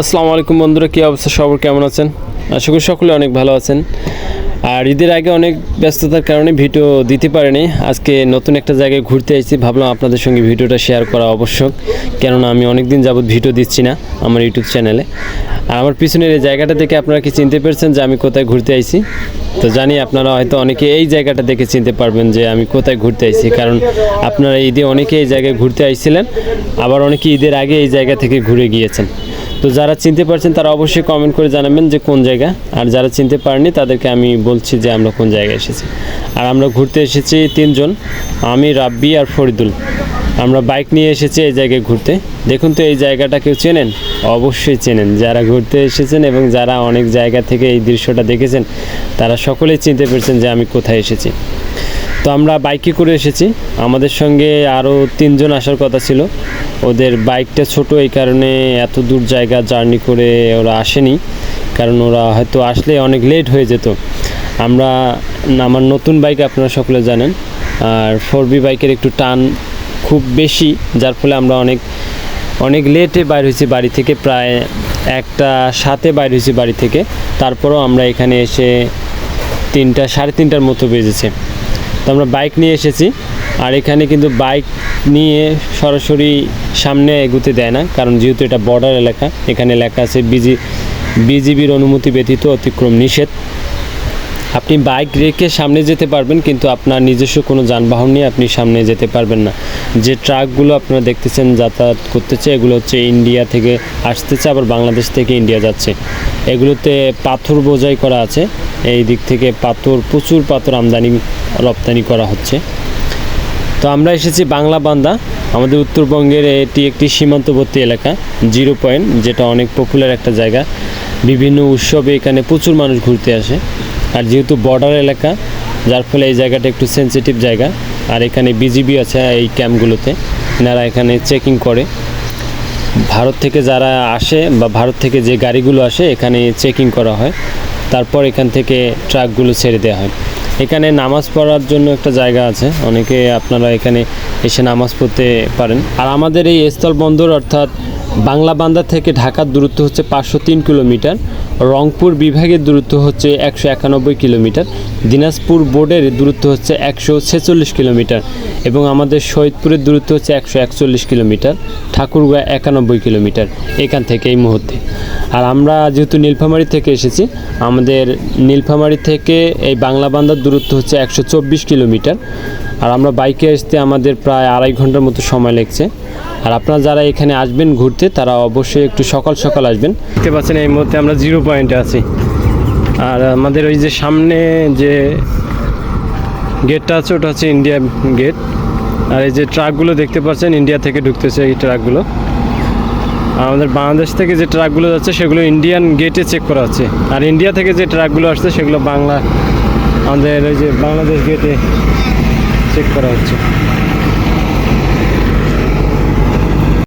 আসসালামু আলাইকুম বন্ধুরা, কী অবস্থা? সবার কেমন আছেন? আশা করি সকলে অনেক ভালো আছেন। আর ঈদের আগে অনেক ব্যস্ততার কারণে ভিডিও দিতে পারিনি। আজকে নতুন একটা জায়গায় ঘুরতে এসেছি। ভাবলাম আপনাদের সঙ্গে ভিডিওটা শেয়ার করা আবশ্যক। কেননা আমি অনেক দিন যাবৎ ভিডিও দিচ্ছি না আমার ইউটিউব চ্যানেলে আর আমার পিছনের এই জায়গাটা দেখে আপনারা কি চিনতে পেরেছেন যে আমি কোথায় ঘুরতে আইছি? তো জানি আপনারা হয়তো অনেকে এই জায়গাটা দেখে চিনতে পারবেন যে আমি কোথায় ঘুরতে আইছি। কারণ আপনারা ঈদে অনেকে এই জায়গায় ঘুরতে আইছিলেন, আবার অনেকে ঈদের আগে এই জায়গা থেকে ঘুরে গিয়েছেন। তো যারা চিনতে পারছেন তারা অবশ্যই কমেন্ট করে জানাবেন যে কোন জায়গা। আর যারা চিনতে পারেনি তাদেরকে আমি বলছি যে আমরা কোন জায়গায় এসেছি। আর আমরা ঘুরতে এসেছি তিনজন, আমি, রাব্বি আর ফরিদুল। আমরা বাইক নিয়ে এসেছি এই জায়গায় ঘুরতে। দেখুন তো এই জায়গাটা কেউ চেনেন? অবশ্যই চেনেন। যারা ঘুরতে এসেছেন এবং যারা অনেক জায়গা থেকে এই দৃশ্যটা দেখেছেন, তারা সকলেই চিনতে পেরেছেন যে আমি কোথায় এসেছি। তো আমরা বাইকে করে এসেছি। আমাদের সঙ্গে আরও তিনজন আসার কথা ছিল। ওদের বাইকটা ছোট, এই কারণে এত দূর জায়গা জার্নি করে ওরা আসেনি। কারণ ওরা হয়তো আসলে অনেক লেট হয়ে যেত। আমরা আমার নতুন বাইক আপনারা সকলে জানেন। আর ফোর বি বাইকের একটু টান খুব বেশি, যার ফলে আমরা অনেক অনেক লেটে বাইর হয়েছি বাড়ি থেকে, প্রায় একটা সাথে বাইর হয়েছি বাড়ি থেকে। তারপরও আমরা এখানে এসে তিনটা, সাড়ে তিনটার মতো বেজেছে। তো আমরা বাইক নিয়ে এসেছি। আর এখানে কিন্তু বাইক নিয়ে সরাসরি সামনে এগুতে দেয় না, কারণ যেহেতু এটা বর্ডার এলাকা, এখানে লেখা আছে বিজি, বিজিবির অনুমতি ব্যতীত অতিক্রম নিষেধ। আপনি বাইক রেখে সামনে যেতে পারবেন, কিন্তু আপনার নিজস্ব কোনো যানবাহন নিয়ে আপনি সামনে যেতে পারবেন না। যে ট্রাকগুলো আপনারা দেখতেছেন যাতায়াত করতেছে, এগুলো হচ্ছে ইন্ডিয়া থেকে আসতেছে, আবার বাংলাদেশ থেকে ইন্ডিয়া যাচ্ছে। এগুলোতে পাথর বোঝাই করা আছে, এই দিক থেকে পাথর, প্রচুর পাথর আমদানি, রপ্তানি করা হচ্ছে। তো আমরা এসেছি বাংলা বান্দা, আমাদের উত্তরবঙ্গের এটি একটি সীমান্তবর্তী এলাকা, জিরো পয়েন্ট, যেটা অনেক পপুলার একটা জায়গা। বিভিন্ন উৎসবে এখানে প্রচুর মানুষ ঘুরতে আসে। আর যেহেতু বর্ডার এলাকা, যার ফলে এই জায়গাটা একটু সেনসিটিভ জায়গা, আর এখানে বিজিবি আছে এই ক্যাম্পগুলোতে এনারা এখানে চেকিং করে। ভারত থেকে যারা আসে বা ভারত থেকে যে গাড়িগুলো আসে, এখানে চেকিং করা হয়। তারপর এখান থেকে ট্রাকগুলো ছেড়ে দেওয়া হয়। এখানে নামাজ পড়ার জন্য একটা জায়গা আছে। অনেকে আপনারা এখানে এসে নামাজ পড়তে পারেন। আর আমাদের এই স্থল বন্দর অর্থাৎ বাংলা বান্দা থেকে ঢাকার দূরত্ব হচ্ছে পাঁচশো তিন কিলোমিটার, রংপুর বিভাগের দূরত্ব হচ্ছে একশো একানব্বই কিলোমিটার, দিনাজপুর বোর্ডের দূরত্ব হচ্ছে একশো ছেচল্লিশ কিলোমিটার এবং আমাদের শহীদপুরের দূরত্ব হচ্ছে একশো একচল্লিশ কিলোমিটার, ঠাকুরগাঁ একানব্বই কিলোমিটার এখান থেকে এই মুহূর্তে। আর আমরা যেহেতু নীলফামারী থেকে এসেছি, আমাদের নীলফামারী থেকে এই বাংলা বান্দার দূরত্ব হচ্ছে একশো চব্বিশ কিলোমিটার। আর আমরা বাইকে আসতে আমাদের প্রায় আড়াই ঘণ্টার মতো সময় লাগছে। আর আপনারা যারা এখানে আসবেন ঘুরতে, তারা অবশ্যই একটু সকাল সকাল আসবেন। দেখতে পাচ্ছেন এই মুহূর্তে আমরা জিরো পয়েন্টে আছি। আর আমাদের ওই যে সামনে যে গেটটা আছে, ওটা হচ্ছে ইন্ডিয়া গেট। আর এই যে ট্রাকগুলো দেখতে পাচ্ছেন, ইন্ডিয়া থেকে ঢুকতেছে এই ট্রাকগুলো। আমাদের বাংলাদেশ থেকে যে ট্রাকগুলো যাচ্ছে, সেগুলো ইন্ডিয়ান গেটে চেক করা হচ্ছে আর ইন্ডিয়া থেকে যে ট্রাকগুলো আসছে, সেগুলো বাংলা, আমাদের ওই যে বাংলাদেশ গেটে চেক করা হচ্ছে।